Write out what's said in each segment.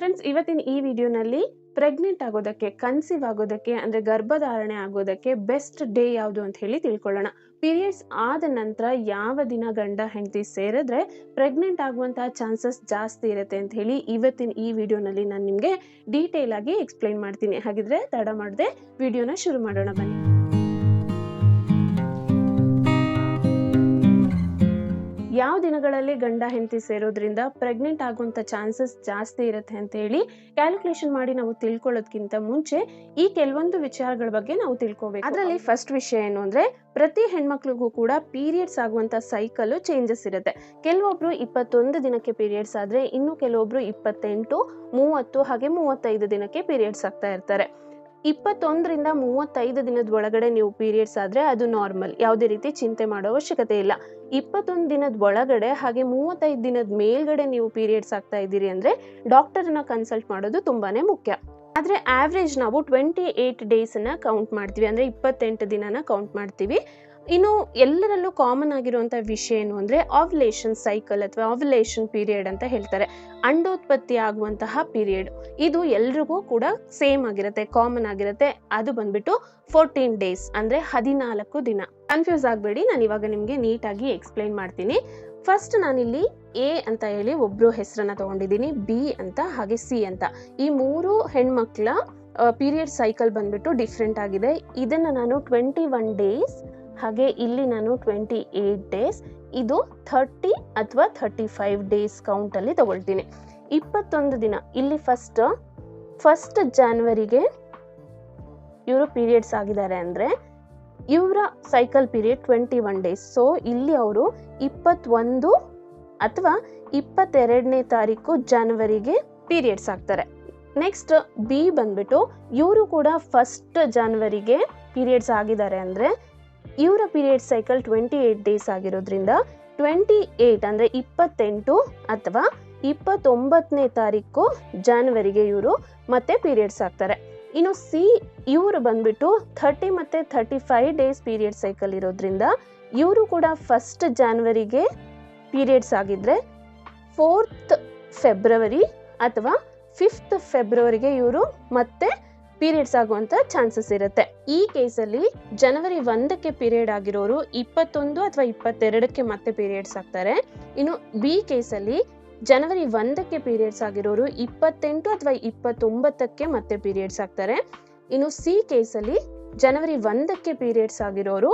Friends ಇವತ್ತಿನ ಈ ವಿಡಿಯೋನಲ್ಲಿ ಪ್ರೆಗ್ನೆಂಟ್ ಆಗೋದಕ್ಕೆ ಕನ್ಸೀವ್ ಆಗೋದಕ್ಕೆ, ಅಂದರೆ ಗರ್ಭಧಾರಣೆ ಆಗೋದಕ್ಕೆ ಬೆಸ್ಟ್ ಡೇ ಯಾವುದು ಅಂತ ಹೇಳಿ ತಿಳ್ಕೊಳ್ಳೋಣ. ಪೀರಿಯಡ್ಸ್ ಆದ ನಂತರ ಯಾವ ದಿನ ಗಂಡ ಹೆಂಡತಿ ಸೇರಿದ್ರೆ ಪ್ರೆಗ್ನೆಂಟ್ ಆಗುವಂತಹ ಚಾನ್ಸಸ್ ಜಾಸ್ತಿ ಇರುತ್ತೆ ಅಂತ ಹೇಳಿ ಇವತ್ತಿನ ಈ ವಿಡಿಯೋನಲ್ಲಿ ನಾನು ನಿಮಗೆ ಡೀಟೇಲ್ ಆಗಿ ಎಕ್ಸ್ಪ್ಲೈನ್ ಮಾಡ್ತೀನಿ. ಹಾಗಿದ್ರೆ ತಡ ಮಾಡದೆ ವಿಡಿಯೋನ ಶುರು ಮಾಡೋಣ ಬನ್ನಿ. ಯಾವ ದಿನಗಳಲ್ಲಿ ಗಂಡ ಹೆಂಡತಿ ಸೇರೋದ್ರಿಂದ ಪ್ರೆಗ್ನೆಂಟ್ ಆಗುವಂತ ಚಾನ್ಸಸ್ ಜಾಸ್ತಿ ಇರುತ್ತೆ ಅಂತ ಹೇಳಿ ಕ್ಯಾಲ್ಕುಲೇಷನ್ ಮಾಡಿ ನಾವು ತಿಳ್ಕೊಳ್ಳೋದಕ್ಕಿಂತ ಮುಂಚೆ ಈ ಕೆಲವೊಂದು ವಿಚಾರಗಳ ಬಗ್ಗೆ ನಾವು ತಿಳ್ಕೊಬೇಕು. ಅದರಲ್ಲಿ ಫಸ್ಟ್ ವಿಷಯ ಏನು ಅಂದ್ರೆ ಪ್ರತಿ ಹೆಣ್ಮಕ್ಳಿಗೂ ಕೂಡ ಪೀರಿಯಡ್ಸ್ ಆಗುವಂತ ಸೈಕಲ್ ಚೇಂಜಸ್ ಇರುತ್ತೆ. ಕೆಲವೊಬ್ರು ಇಪ್ಪತ್ತೊಂದು ದಿನಕ್ಕೆ ಪೀರಿಯಡ್ಸ್ ಆದ್ರೆ ಇನ್ನು ಕೆಲವೊಬ್ರು ಇಪ್ಪತ್ತೆಂಟು, ಮೂವತ್ತು, ಹಾಗೆ ಮೂವತ್ತೈದು ದಿನಕ್ಕೆ ಪೀರಿಯಡ್ಸ್ ಆಗ್ತಾ ಇರ್ತಾರೆ. ಇಪ್ಪತ್ತೊಂದರಿಂದ ಮೂವತ್ತೈದು ದಿನದ ಒಳಗಡೆ ನೀವು ಪೀರಿಯಡ್ಸ್ ಆದರೆ ಅದು ನಾರ್ಮಲ್ ಯಾವುದೇ ರೀತಿ ಚಿಂತೆ ಮಾಡೋ ಅವಶ್ಯಕತೆ ಇಲ್ಲ. ಇಪ್ಪತ್ತೊಂದು ದಿನದ ಒಳಗಡೆ ಹಾಗೆ ಮೂವತ್ತೈದು ದಿನದ ಮೇಲ್ಗಡೆ ನೀವು ಪೀರಿಯಡ್ಸ್ ಆಗ್ತಾ ಇದ್ದೀರಿ ಅಂದರೆ ಡಾಕ್ಟರ್ನ ಕನ್ಸಲ್ಟ್ ಮಾಡೋದು ತುಂಬಾ ಮುಖ್ಯ. ಆದರೆ ಆವ್ರೇಜ್ ನಾವು ಟ್ವೆಂಟಿ ಏಯ್ಟ್ ಡೇಸನ್ನು ಕೌಂಟ್ ಮಾಡ್ತೀವಿ. ಅಂದರೆ ಇಪ್ಪತ್ತೆಂಟು ದಿನನ ಕೌಂಟ್ ಮಾಡ್ತೀವಿ. ಇನ್ನು ಎಲ್ಲರಲ್ಲೂ ಕಾಮನ್ ಆಗಿರುವಂಥ ವಿಷಯ ಏನು ಅಂದರೆ ಆವ್ಯುಲೇಷನ್ ಸೈಕಲ್ ಅಥವಾ ಆವ್ಯುಲೇಷನ್ ಪೀರಿಯಡ್ ಅಂತ ಹೇಳ್ತಾರೆ. ಅಂಡೋತ್ಪತ್ತಿ ಆಗುವಂತಹ ಪೀರಿಯಡ್ ಇದು ಎಲ್ರಿಗೂ ಕೂಡ ಸೇಮ್ ಆಗಿರುತ್ತೆ ಕಾಮನ್ ಆಗಿರುತ್ತೆ. ಅದು ಬಂದ್ಬಿಟ್ಟು ಫೋರ್ಟೀನ್ ಡೇಸ್ ಅಂದರೆ ಹದಿನಾಲ್ಕು ದಿನ. ಕನ್ಫ್ಯೂಸ್ ಆಗಬೇಡಿ, ನಾನು ಇವಾಗ ನಿಮಗೆ ನೀಟಾಗಿ ಎಕ್ಸ್ಪ್ಲೈನ್ ಮಾಡ್ತೀನಿ. ಫಸ್ಟ್ ನಾನಿಲ್ಲಿ ಎ ಅಂತ ಹೇಳಿ ಒಬ್ಬರು ಹೆಸರನ್ನ ತಗೊಂಡಿದ್ದೀನಿ ಬಿ ಅಂತ ಹಾಗೆ ಸಿ ಅಂತ. ಈ ಮೂರು ಹೆಣ್ಮಕ್ಳ ಪೀರಿಯಡ್ ಸೈಕಲ್ ಬಂದ್ಬಿಟ್ಟು ಡಿಫ್ರೆಂಟ್ ಆಗಿದೆ. ಇದನ್ನು ನಾನು ಟ್ವೆಂಟಿ ಒನ್ ಡೇಸ್ ಹಾಗೆ ಇಲ್ಲಿ ನಾನು ಟ್ವೆಂಟಿ ಏಯ್ಟ್ ಡೇಸ್ ಇದು ಥರ್ಟಿ ಅಥವಾ ಥರ್ಟಿ ಫೈವ್ ಡೇಸ್ ಕೌಂಟಲ್ಲಿ ತಗೊಳ್ತೀನಿ. ಇಪ್ಪತ್ತೊಂದು ದಿನ, ಇಲ್ಲಿ ಫಸ್ಟ್ ಫಸ್ಟ್ ಜಾನ್ವರಿಗೆ ಇವರು ಪೀರಿಯಡ್ಸ್ ಆಗಿದ್ದಾರೆ ಅಂದರೆ, ಇವರ cycle period twenty one days so ಇಲ್ಲಿ ಅವರು ಇಪ್ಪತ್ತೊಂದು ಅಥವಾ ಇಪ್ಪತ್ತೆರಡನೇ ತಾರೀಕು ಜಾನ್ವರಿಗೆ ಪೀರಿಯಡ್ಸ್ ಆಗ್ತಾರೆ. ನೆಕ್ಸ್ಟ್ ಬಿ ಬಂದ್ಬಿಟ್ಟು, ಇವರು ಕೂಡ ಫಸ್ಟ್ ಜಾನ್ವರಿಗೆ ಪೀರಿಯಡ್ಸ್ ಆಗಿದ್ದಾರೆ ಅಂದರೆ ಇವರ period cycle twenty eight days ಆಗಿರೋದ್ರಿಂದ ಟ್ವೆಂಟಿ ಏಯ್ಟ್ ಅಂದರೆ ಇಪ್ಪತ್ತೆಂಟು ಅಥವಾ ಇಪ್ಪತ್ತೊಂಬತ್ತನೇ ತಾರೀಕು ಜಾನ್ವರಿಗೆ ಇವರು ಮತ್ತೆ ಪೀರಿಯಡ್ಸ್ ಆಗ್ತಾರೆ. ಇನ್ನು ಸಿ ಇವರು ಬಂದ್ಬಿಟ್ಟು ಥರ್ಟಿ ಮತ್ತು thirty five days period cycle ಇರೋದ್ರಿಂದ ಇವರು ಕೂಡ ಫಸ್ಟ್ ಜಾನ್ವರಿಗೆ ಪೀರಿಯಡ್ಸ್ ಆಗಿದ್ದರೆ ಫೋರ್ತ್ ಫೆಬ್ರವರಿ ಅಥವಾ ಫಿಫ್ತ್ ಫೆಬ್ರವರಿಗೆ ಇವರು ಮತ್ತೆ ಪೀರಿಯಡ್ಸ್ ಆಗುವಂತ ಚಾನ್ಸಸ್ ಇರುತ್ತೆ. ಈ ಕೇಸಲ್ಲಿ ಜನವರಿ ಒಂದಕ್ಕೆ ಪೀರಿಯಡ್ ಆಗಿರೋರು ಇಪ್ಪತ್ತೊಂದು ಅಥವಾ ಇಪ್ಪತ್ತೆರಡಕ್ಕೆ ಮತ್ತೆ ಪೀರಿಯಡ್ಸ್ ಆಗ್ತಾರೆ. ಇನ್ನು ಬಿ ಕೇಸಲ್ಲಿ ಜನವರಿ ಒಂದಕ್ಕೆ ಪೀರಿಯಡ್ಸ್ ಆಗಿರೋರು ಇಪ್ಪತ್ತೆಂಟು ಅಥವಾ ಇಪ್ಪತ್ತೊಂಬತ್ತಕ್ಕೆ ಮತ್ತೆ ಪೀರಿಯಡ್ಸ್ ಆಗ್ತಾರೆ. ಇನ್ನು ಸಿ ಕೇಸಲ್ಲಿ ಜನವರಿ ಒಂದಕ್ಕೆ ಪೀರಿಯಡ್ಸ್ ಆಗಿರೋರು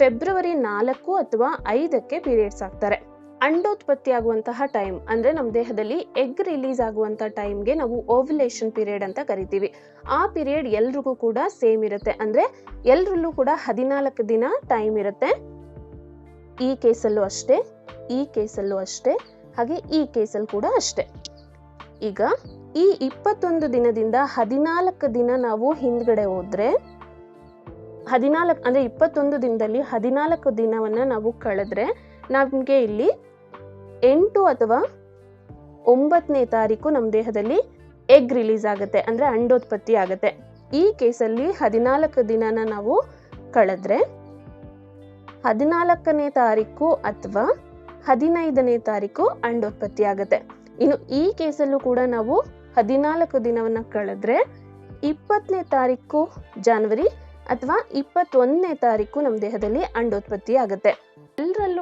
ಫೆಬ್ರವರಿ ನಾಲ್ಕು ಅಥವಾ ಐದಕ್ಕೆ ಪೀರಿಯಡ್ಸ್ ಆಗ್ತಾರೆ. ಅಂಡೋತ್ಪತ್ತಿ ಆಗುವಂತಹ ಟೈಮ್ ಅಂದ್ರೆ ನಮ್ಮ ದೇಹದಲ್ಲಿ ಎಗ್ ರಿಲೀಸ್ ಆಗುವಂತ ಟೈಮ್ಗೆ ನಾವು ಓವ್ಯುಲೇಷನ್ ಪೀರಿಯಡ್ ಅಂತ ಕರಿತೀವಿ. ಆ ಪೀರಿಯಡ್ ಎಲ್ರಿಗೂ ಕೂಡ ಸೇಮ್ ಇರುತ್ತೆ. ಅಂದ್ರೆ ಎಲ್ರಲ್ಲೂ ಕೂಡ ಹದಿನಾಲ್ಕು ದಿನ ಟೈಮ್ ಇರುತ್ತೆ. ಈ ಕೇಸಲ್ಲೂ ಅಷ್ಟೇ, ಈ ಕೇಸಲ್ಲೂ ಅಷ್ಟೇ, ಹಾಗೆ ಈ ಕೇಸಲ್ಲಿ ಕೂಡ ಅಷ್ಟೇ. ಈಗ ಈ ಇಪ್ಪತ್ತೊಂದು ದಿನದಿಂದ ಹದಿನಾಲ್ಕು ದಿನ ನಾವು ಹಿಂದ್ಗಡೆ ಹೋದ್ರೆ, ಹದಿನಾಲ್ಕು, ಅಂದ್ರೆ ಇಪ್ಪತ್ತೊಂದು ದಿನದಲ್ಲಿ ಹದಿನಾಲ್ಕು ದಿನವನ್ನ ನಾವು ಕಳೆದ್ರೆ, ನಮಗೆ ಇಲ್ಲಿ ಎಂಟು ಅಥವಾ ಒಂಬತ್ತನೇ ತಾರೀಕು ನಮ್ಮ ದೇಹದಲ್ಲಿ ಎಗ್ ರಿಲೀಸ್ ಆಗುತ್ತೆ, ಅಂದರೆ ಅಂಡೋತ್ಪತ್ತಿ ಆಗುತ್ತೆ. ಈ ಕೇಸಲ್ಲಿ ಹದಿನಾಲ್ಕು ದಿನನ ನಾವು ಕಳೆದ್ರೆ ಹದಿನಾಲ್ಕನೇ ತಾರೀಕು ಅಥವಾ ಹದಿನೈದನೇ ತಾರೀಕು ಅಂಡೋತ್ಪತ್ತಿ ಆಗುತ್ತೆ. ಇನ್ನು ಈ ಕೇಸಲ್ಲೂ ಕೂಡ ನಾವು ಹದಿನಾಲ್ಕು ದಿನವನ್ನು ಕಳೆದ್ರೆ ಇಪ್ಪತ್ತನೇ ತಾರೀಕು ಜಾನ್ವರಿ ಅಥವಾ ಇಪ್ಪತ್ತೊಂದನೇ ತಾರೀಕು ನಮ್ಮ ದೇಹದಲ್ಲಿ ಅಂಡೋತ್ಪತ್ತಿ ಆಗುತ್ತೆ.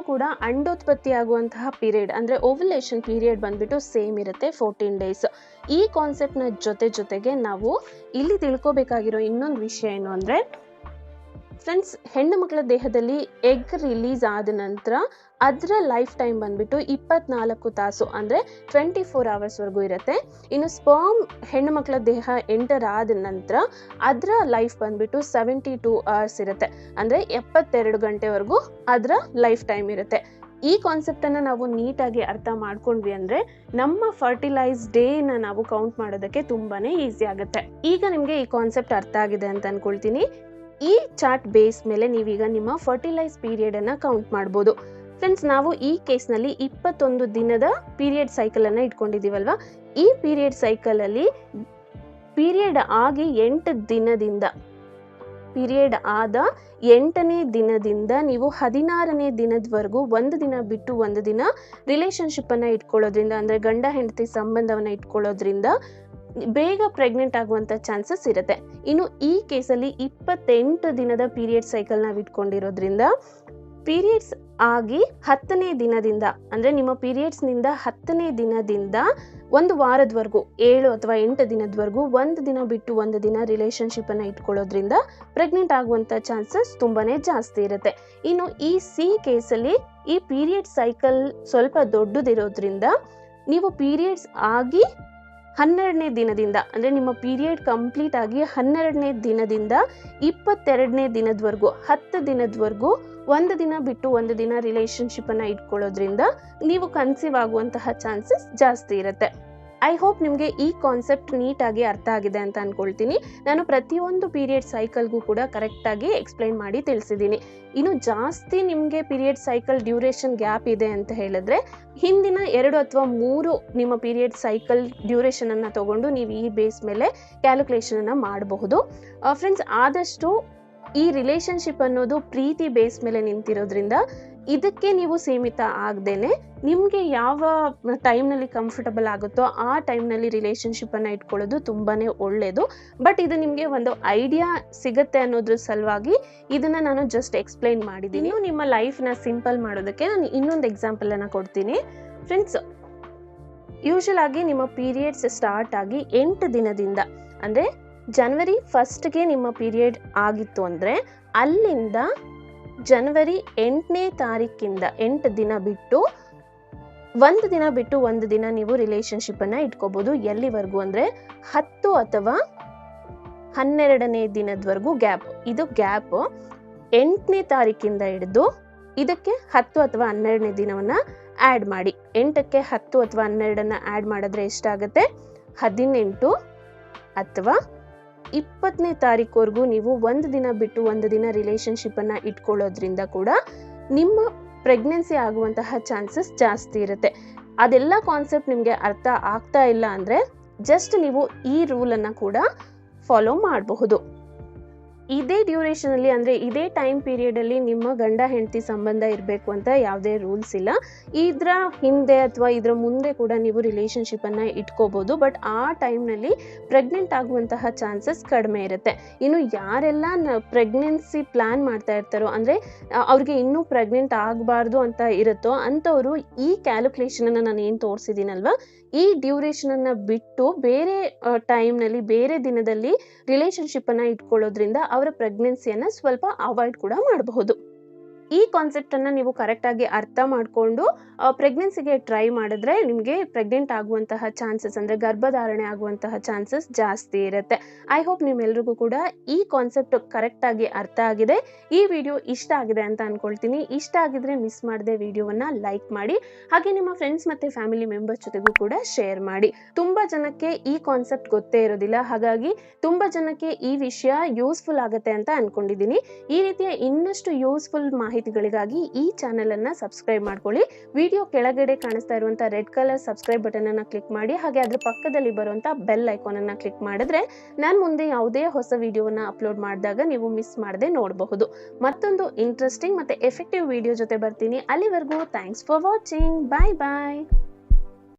ಕೂಡ ಅಂಡೋತ್ಪತ್ತಿ ಆಗುವಂತಹ ಪೀರಿಯಡ್, ಅಂದರೆ ಓವಲೇಷನ್ ಪೀರಿಯಡ್ ಬಂದ್ಬಿಟ್ಟು ಸೇಮ್ ಇರುತ್ತೆ ಫೋರ್ಟೀನ್ ಡೇಸ್ ಈ ಕಾನ್ಸೆಪ್ಟ್ನ ಜೊತೆ ಜೊತೆಗೆ ನಾವು ಇಲ್ಲಿ ತಿಳ್ಕೊಬೇಕಾಗಿರೋ ಇನ್ನೊಂದು ವಿಷಯ ಏನು ಅಂದ್ರೆ ಫ್ರೆಂಡ್ಸ್, ಹೆಣ್ಣು ಮಕ್ಕಳ ದೇಹದಲ್ಲಿ ಎಗ್ ರಿಲೀಸ್ ಆದ ನಂತರ ಅದರ ಲೈಫ್ ಟೈಮ್ ಬಂದ್ಬಿಟ್ಟು ಇಪ್ಪತ್ನಾಲ್ಕು ತಾಸು, ಅಂದರೆ ಟ್ವೆಂಟಿ ಫೋರ್ ಅವರ್ಸ್ವರೆಗೂ ಇರುತ್ತೆ. ಇನ್ನು ಸ್ಪರ್ಮ್ ಹೆಣ್ಣು ಮಕ್ಕಳ ದೇಹ ಎಂಟರ್ ಆದ ನಂತರ ಅದರ ಲೈಫ್ ಬಂದ್ಬಿಟ್ಟು ಸೆವೆಂಟಿ ಟೂ ಅವರ್ಸ್ ಇರುತ್ತೆ. ಅಂದರೆ ಎಪ್ಪತ್ತೆರಡು ಗಂಟೆವರೆಗೂ ಅದರ ಲೈಫ್ ಟೈಮ್ ಇರುತ್ತೆ. ಈ ಕಾನ್ಸೆಪ್ಟನ್ನು ನಾವು ನೀಟಾಗಿ ಅರ್ಥ ಮಾಡ್ಕೊಂಡ್ವಿ ಅಂದರೆ ನಮ್ಮ ಫರ್ಟಿಲೈಸ್ ಡೇನ ನಾವು ಕೌಂಟ್ ಮಾಡೋದಕ್ಕೆ ತುಂಬಾ ಈಸಿ ಆಗುತ್ತೆ. ಈಗ ನಿಮಗೆ ಈ ಕಾನ್ಸೆಪ್ಟ್ ಅರ್ಥ ಆಗಿದೆ ಅಂತ ಅನ್ಕೊಳ್ತೀನಿ. ಈ ಚಾರ್ಟ್ ಬೇಸ್ ಮೇಲೆ ನೀವೀಗ ನಿಮ್ಮ ಫರ್ಟಿಲೈಸ್ ಪೀರಿಯಡನ್ನು ಕೌಂಟ್ ಮಾಡ್ಬೋದು. ಫ್ರೆಂಡ್ಸ್ ನಾವು ಈ ಕೇಸ್ನಲ್ಲಿ ಇಪ್ಪತ್ತೊಂದು ದಿನದ ಪೀರಿಯಡ್ ಸೈಕಲನ್ನು ಇಟ್ಕೊಂಡಿದ್ದೀವಲ್ವಾ? ಈ ಪೀರಿಯಡ್ ಸೈಕಲಲ್ಲಿ ಪೀರಿಯಡ್ ಆಗಿ ಎಂಟು ದಿನದಿಂದ ಪೀರಿಯಡ್ ಆದ ಎಂಟನೇ ದಿನದಿಂದ ನೀವು ಹದಿನಾರನೇ ದಿನದವರೆಗೂ ಒಂದು ದಿನ ಬಿಟ್ಟು ಒಂದು ದಿನ ರಿಲೇಶನ್ಶಿಪ್ಪನ್ನು ಇಟ್ಕೊಳ್ಳೋದ್ರಿಂದ, ಅಂದರೆ ಗಂಡ, ಹೆಂಡತಿ ಸಂಬಂಧವನ್ನು ಇಟ್ಕೊಳ್ಳೋದ್ರಿಂದ ಬೇಗ ಪ್ರೆಗ್ನೆಂಟ್ ಆಗುವಂಥ ಚಾನ್ಸಸ್ ಇರುತ್ತೆ. ಇನ್ನು ಈ ಕೇಸಲ್ಲಿ ಇಪ್ಪತ್ತೆಂಟು ದಿನದ ಪೀರಿಯಡ್ ಸೈಕಲ್ ನಾವು ಇಟ್ಕೊಂಡಿರೋದ್ರಿಂದ ಪೀರಿಯಡ್ಸ್ ಆಗಿ ಹತ್ತನೇ ದಿನದಿಂದ, ಅಂದರೆ ನಿಮ್ಮ ಪೀರಿಯಡ್ಸ್ನಿಂದ ಹತ್ತನೇ ದಿನದಿಂದ ಒಂದು ವಾರದವರೆಗೂ, ಏಳು ಅಥವಾ ಎಂಟು ದಿನದವರೆಗೂ ಒಂದು ದಿನ ಬಿಟ್ಟು ಒಂದು ದಿನ ರಿಲೇಷನ್ಶಿಪ್ಪನ್ನು ಇಟ್ಕೊಳ್ಳೋದ್ರಿಂದ ಪ್ರೆಗ್ನೆಂಟ್ ಆಗುವಂಥ ಚಾನ್ಸಸ್ ತುಂಬಾ ಜಾಸ್ತಿ ಇರುತ್ತೆ. ಇನ್ನು ಈ ಸಿ ಕೇಸಲ್ಲಿ ಈ ಪೀರಿಯಡ್ ಸೈಕಲ್ ಸ್ವಲ್ಪ ದೊಡ್ಡದಿರೋದ್ರಿಂದ ನೀವು ಪೀರಿಯಡ್ಸ್ ಆಗಿ ಹನ್ನೆರಡನೇ ದಿನದಿಂದ, ಅಂದರೆ ನಿಮ್ಮ ಪೀರಿಯಡ್ ಕಂಪ್ಲೀಟ್ ಆಗಿ ಹನ್ನೆರಡನೇ ದಿನದಿಂದ ಇಪ್ಪತ್ತೆರಡನೇ ದಿನದವರೆಗೂ, ಹತ್ತು ದಿನದವರೆಗೂ, ಒಂದು ದಿನ ಬಿಟ್ಟು ಒಂದು ದಿನ ರಿಲೇಷನ್ಶಿಪ್ಪನ್ನು ಇಟ್ಕೊಳ್ಳೋದ್ರಿಂದ ನೀವು ಕನ್ಸೀವ್ ಆಗುವಂತಹ ಚಾನ್ಸಸ್ ಜಾಸ್ತಿ ಇರುತ್ತೆ. ಐ ಹೋಪ್ ನಿಮಗೆ ಈ ಕಾನ್ಸೆಪ್ಟ್ ನೀಟಾಗಿ ಅರ್ಥ ಆಗಿದೆ ಅಂತ ಅಂದ್ಕೊಳ್ತೀನಿ ನಾನು ಪ್ರತಿಯೊಂದು ಪೀರಿಯಡ್ ಸೈಕಲ್ಗೂ ಕೂಡ ಕರೆಕ್ಟಾಗಿ ಎಕ್ಸ್ಪ್ಲೈನ್ ಮಾಡಿ ತಿಳಿಸಿದ್ದೀನಿ. ಇನ್ನು ಜಾಸ್ತಿ ನಿಮಗೆ ಪೀರಿಯಡ್ ಸೈಕಲ್ ಡ್ಯೂರೇಷನ್ ಗ್ಯಾಪ್ ಇದೆ ಅಂತ ಹೇಳಿದ್ರೆ, ಹಿಂದಿನ ಎರಡು ಅಥವಾ ಮೂರು ನಿಮ್ಮ ಪೀರಿಯಡ್ ಸೈಕಲ್ ಡ್ಯೂರೇಷನನ್ನು ತಗೊಂಡು ನೀವು ಈ ಬೇಸ್ ಮೇಲೆ ಕ್ಯಾಲ್ಕುಲೇಷನನ್ನು ಮಾಡಬಹುದು. ಫ್ರೆಂಡ್ಸ್ ಆದಷ್ಟು ಈ ರಿಲೇಷನ್ಶಿಪ್ ಅನ್ನೋದು ಪ್ರೀತಿ ಬೇಸ್ ಮೇಲೆ ನಿಂತಿರೋದ್ರಿಂದ ಇದಕ್ಕೆ ನೀವು ಸೀಮಿತ ಆಗದೇನೆ ನಿಮಗೆ ಯಾವ ಟೈಮ್ನಲ್ಲಿ ಕಂಫರ್ಟಬಲ್ ಆಗುತ್ತೋ ಆ ಟೈಮ್ನಲ್ಲಿ ರಿಲೇಷನ್ಶಿಪ್ಪನ್ನು ಇಟ್ಕೊಳ್ಳೋದು ತುಂಬಾ ಒಳ್ಳೆಯದು ಬಟ್ ಇದು ನಿಮಗೆ ಒಂದು ಐಡಿಯಾ ಸಿಗುತ್ತೆ ಅನ್ನೋದ್ರ ಸಲುವಾಗಿ ಇದನ್ನು ನಾನು ಜಸ್ಟ್ ಎಕ್ಸ್ಪ್ಲೈನ್ ಮಾಡಿದ್ದೀನಿ ನಿಮ್ಮ ಲೈಫ್ನ ಸಿಂಪಲ್ ಮಾಡೋದಕ್ಕೆ ನಾನು ಇನ್ನೊಂದು ಎಕ್ಸಾಂಪಲನ್ನು ಕೊಡ್ತೀನಿ. ಫ್ರೆಂಡ್ಸ್ ಯೂಶಲ್ ಆಗಿ ನಿಮ್ಮ ಪೀರಿಯಡ್ಸ್ ಸ್ಟಾರ್ಟ್ ಆಗಿ ಎಂಟು ದಿನದಿಂದ, ಅಂದರೆ ಜನವರಿ ಫಸ್ಟ್ಗೆ ನಿಮ್ಮ ಪೀರಿಯಡ್ ಆಗಿತ್ತು ಅಂದರೆ ಅಲ್ಲಿಂದ ಜನವರಿ ಎಂಟನೇ ತಾರೀಕಿಂದ ಎಂಟು ದಿನ ಬಿಟ್ಟು ಒಂದು ದಿನ ಬಿಟ್ಟು ಒಂದು ದಿನ ನೀವು ರಿಲೇಷನ್ಶಿಪ್ಪನ್ನು ಇಟ್ಕೋಬೋದು. ಎಲ್ಲಿವರೆಗೂ ಅಂದರೆ ಹತ್ತು ಅಥವಾ ಹನ್ನೆರಡನೇ ದಿನದವರೆಗೂ ಗ್ಯಾಪ್ ಇದು ಗ್ಯಾಪ್ ಎಂಟನೇ ತಾರೀಕಿಂದ ಹಿಡಿದು ಇದಕ್ಕೆ ಹತ್ತು ಅಥವಾ ಹನ್ನೆರಡನೇ ದಿನವನ್ನು ಆ್ಯಡ್ ಮಾಡಿ. ಎಂಟಕ್ಕೆ ಹತ್ತು ಅಥವಾ ಹನ್ನೆರಡನ್ನು ಆ್ಯಡ್ ಮಾಡಿದ್ರೆ ಎಷ್ಟಾಗುತ್ತೆ? ಹದಿನೆಂಟು ಅಥವಾ ಇಪ್ಪತ್ತನೇ ತಾರೀಕುವರೆಗೂ ನೀವು ಒಂದು ದಿನ ಬಿಟ್ಟು ಒಂದು ದಿನ ರಿಲೇಷನ್ಶಿಪ್ಪನ್ನು ಇಟ್ಕೊಳ್ಳೋದ್ರಿಂದ ಕೂಡ ನಿಮ್ಮ ಪ್ರೆಗ್ನೆನ್ಸಿ ಆಗುವಂತಹ ಚಾನ್ಸಸ್ ಜಾಸ್ತಿ ಇರುತ್ತೆ. ಅದೆಲ್ಲ ಕಾನ್ಸೆಪ್ಟ್ ನಿಮಗೆ ಅರ್ಥ ಆಗ್ತಾ ಇಲ್ಲ ಅಂದರೆ ಜಸ್ಟ್ ನೀವು ಈ ರೂಲನ್ನು ಕೂಡ ಫಾಲೋ ಮಾಡಬಹುದು. ಇದೇ ಡ್ಯೂರೇಷನಲ್ಲಿ ಅಂದರೆ ಇದೇ ಟೈಮ್ ಪೀರಿಯಡಲ್ಲಿ ನಿಮ್ಮ ಗಂಡ ಹೆಂಡತಿ ಸಂಬಂಧ ಇರಬೇಕು ಅಂತ ಯಾವುದೇ ರೂಲ್ಸ್ ಇಲ್ಲ. ಇದರ ಹಿಂದೆ ಅಥವಾ ಇದರ ಮುಂದೆ ಕೂಡ ನೀವು ರಿಲೇಷನ್ಶಿಪ್ಪನ್ನು ಇಟ್ಕೋಬೋದು. ಬಟ್ ಆ ಟೈಮ್ನಲ್ಲಿ ಪ್ರೆಗ್ನೆಂಟ್ ಆಗುವಂತಹ ಚಾನ್ಸಸ್ ಕಡಿಮೆ ಇರುತ್ತೆ. ಇನ್ನು ಯಾರೆಲ್ಲ ಪ್ರೆಗ್ನೆನ್ಸಿ ಪ್ಲ್ಯಾನ್ ಮಾಡ್ತಾ ಇರ್ತಾರೋ ಅಂದರೆ ಅವ್ರಿಗೆ ಇನ್ನೂ ಪ್ರೆಗ್ನೆಂಟ್ ಆಗಬಾರ್ದು ಅಂತ ಇರುತ್ತೋ ಅಂಥವರು ಈ ಕ್ಯಾಲ್ಕುಲೇಷನನ್ನು ನಾನು ಏನು ತೋರಿಸಿದ್ದೀನಲ್ವ? ಈ ಡ್ಯೂರೇಷನನ್ನು ಬಿಟ್ಟು ಬೇರೆ ಟೈಮ್ನಲ್ಲಿ ಬೇರೆ ದಿನದಲ್ಲಿ ರಿಲೇಷನ್ಶಿಪ್ಪನ್ನು ಇಟ್ಕೊಳ್ಳೋದ್ರಿಂದ ಅವರ ಪ್ರೆಗ್ನೆನ್ಸಿಯನ್ನು ಸ್ವಲ್ಪ ಅವಾಯ್ಡ್ ಕೂಡ ಮಾಡಬಹುದು. ಈ ಕಾನ್ಸೆಪ್ಟನ್ನು ನೀವು ಕರೆಕ್ಟಾಗಿ ಅರ್ಥ ಮಾಡಿಕೊಂಡು ಪ್ರೆಗ್ನೆನ್ಸಿಗೆ ಟ್ರೈ ಮಾಡಿದ್ರೆ ನಿಮಗೆ ಪ್ರೆಗ್ನೆಂಟ್ ಆಗುವಂತಹ ಚಾನ್ಸಸ್ ಅಂದರೆ ಗರ್ಭಧಾರಣೆ ಆಗುವಂತಹ ಚಾನ್ಸಸ್ ಜಾಸ್ತಿ ಇರುತ್ತೆ. ಐ ಹೋಪ್ ನಿಮ್ಮೆಲ್ರಿಗೂ ಕೂಡ ಈ ಕಾನ್ಸೆಪ್ಟ್ ಕರೆಕ್ಟಾಗಿ ಅರ್ಥ ಆಗಿದೆ. ಈ ವಿಡಿಯೋ ಇಷ್ಟ ಆಗಿದೆ ಅಂತ ಅಂದ್ಕೊಳ್ತೀನಿ ಇಷ್ಟ ಆಗಿದ್ರೆ ಮಿಸ್ ಮಾಡದೆ ವಿಡಿಯೋವನ್ನು ಲೈಕ್ ಮಾಡಿ, ಹಾಗೆ ನಿಮ್ಮ ಫ್ರೆಂಡ್ಸ್ ಮತ್ತು ಫ್ಯಾಮಿಲಿ ಮೆಂಬರ್ಸ್ ಜೊತೆಗೂ ಕೂಡ ಶೇರ್ ಮಾಡಿ. ತುಂಬ ಜನಕ್ಕೆ ಈ ಕಾನ್ಸೆಪ್ಟ್ ಗೊತ್ತೇ ಇರೋದಿಲ್ಲ. ಹಾಗಾಗಿ ತುಂಬ ಜನಕ್ಕೆ ಈ ವಿಷಯ ಯೂಸ್ಫುಲ್ ಆಗುತ್ತೆ ಅಂತ ಅಂದ್ಕೊಂಡಿದ್ದೀನಿ ಈ ರೀತಿಯ ಇನ್ನಷ್ಟು ಯೂಸ್ಫುಲ್ ಮಾಹಿತಿಗಳಿಗಾಗಿ ಈ ಚಾನೆಲ್ ಅನ್ನ ಸಬ್ಸ್ಕ್ರೈಬ್ ಮಾಡ್ಕೊಳ್ಳಿ. ವಿಡಿಯೋ ಕೆಳಗಡೆ ಕಾಣಿಸ್ತಾ ಇರುವಂತಹ ರೆಡ್ ಕಲರ್ ಸಬ್ಸ್ಕ್ರೈಬ್ ಬಟನ್ ಅನ್ನ ಕ್ಲಿಕ್ ಮಾಡಿ, ಹಾಗೆ ಅದ್ರ ಪಕ್ಕದಲ್ಲಿ ಬರುವಂಥ ಬೆಲ್ ಐಕಾನ್ ಅನ್ನ ಕ್ಲಿಕ್ ಮಾಡಿದ್ರೆ ನಾನು ಮುಂದೆ ಯಾವುದೇ ಹೊಸ ವಿಡಿಯೋವನ್ನ ಅಪ್ಲೋಡ್ ಮಾಡಿದಾಗ ನೀವು ಮಿಸ್ ಮಾಡದೆ ನೋಡಬಹುದು. ಮತ್ತೊಂದು ಇಂಟ್ರೆಸ್ಟಿಂಗ್ ಮತ್ತೆ ಎಫೆಕ್ಟಿವ್ ವಿಡಿಯೋ ಜೊತೆ ಬರ್ತೀನಿ. ಅಲ್ಲಿವರೆಗೂ thanks for watching bye bye